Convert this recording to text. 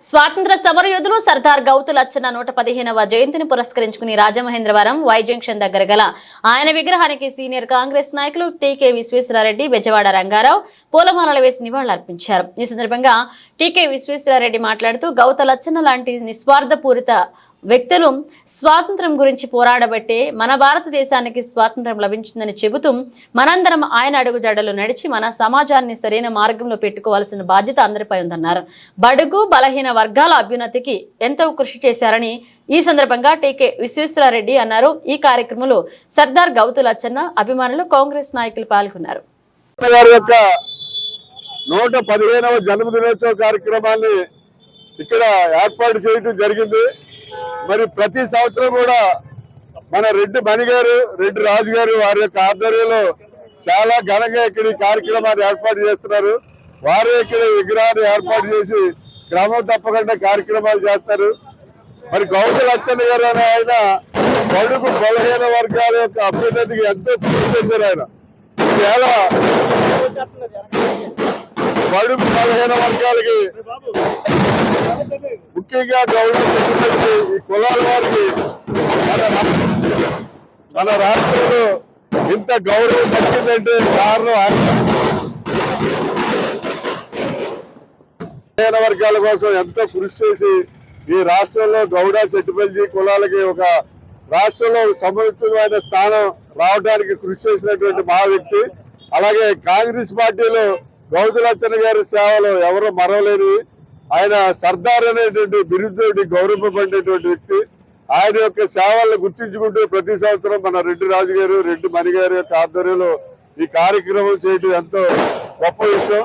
స్వాతంత్ర సమరయోధులు సర్దార్ గౌతు లచ్చన్న నూట పదిహేనవ జయంతిని పురస్కరించుకుని రాజమహేంద్రవరం వై జంక్షన్ దగ్గర గల ఆయన విగ్రహానికి సీనియర్ కాంగ్రెస్ నాయకులు టీకే విశ్వేశ్వరారెడ్డి బెజవాడ రంగారావు పూలమాలలు వేసి నివాళులర్పించారు. ఈ సందర్భంగా టీకే విశ్వేశ్వరారెడ్డి మాట్లాడుతూ గౌత లచ్చన్న లాంటి నిస్వార్థపూరిత వ్యక్తులు స్వాతంత్రం గురించి పోరాడబట్టే మన భారతదేశానికి స్వాతంత్రం లభించిందని చెబుతూ మనందరం ఆయన అడుగుజాడలు నడిచి మన సమాజాన్ని సరైన మార్గంలో పెట్టుకోవాల్సిన బాధ్యత అందరిపై ఉందన్నారు. బడుగు బలహీన వర్గాల అభ్యున్నతికి ఎంతో కృషి చేశారని ఈ సందర్భంగా టీకే విశ్వేశ్వరారెడ్డి అన్నారు. ఈ కార్యక్రమంలో సర్దార్ గౌతు లచ్చన్న అభిమానులు కాంగ్రెస్ నాయకులు పాల్గొన్నారు. నూట పదిహేనవ జన్మదినోత్సవ కార్యక్రమాన్ని ఇక్కడ ఏర్పాటు చేయడం జరిగింది. మరి ప్రతి సంవత్సరం కూడా మన రెడ్డి మణి గారు రెడ్డి రాజు గారు వారి యొక్క ఆధ్వర్యంలో చాలా ఘనంగా ఇక్కడ ఈ కార్యక్రమాన్ని ఏర్పాటు చేస్తున్నారు. వారే ఇక్కడ విగ్రహాన్ని ఏర్పాటు చేసి క్రమం తప్పకుండా కార్యక్రమాలు చేస్తారు. మరి గౌతమ్ అచ్చన్న గారు అనే ఆయన బడుగు బలహీన వర్గాల యొక్క అభ్యున్నతికి ఎంతో కృషి చేశారు ఆయన. ఈవేళ బడుగు బలహీన వర్గాలకి ముఖ్యంగా గౌరవం ఈ కులాల వారికి మన రా- మన రాష్ట్రంలో ఇంత గౌరవం దక్కిందంటే కారణం ఆయన. వర్గాల కోసం ఎంతో కృషి చేసి ఈ రాష్ట్రంలో గౌడ చెట్టుపల్లి కులాలకి ఒక రాష్ట్రంలో ఒక స్థానం రావడానికి కృషి చేసినటువంటి మా వ్యక్తి. అలాగే కాంగ్రెస్ పార్టీలో గౌతులచ్చన్న గారి సేవలు ఎవరు మరవలేని ఆయన సర్దార్ అనేటువంటి బిరుదుతోటి గౌరవపడినటువంటి వ్యక్తి. ఆయన యొక్క సేవలను గుర్తించుకుంటూ ప్రతి సంవత్సరం మన రెడ్డి రాజు గారు రెడ్డి మణి గారి యొక్క ఆధ్వర్యంలో ఈ కార్యక్రమం చేయడం ఎంతో గొప్ప విషయం.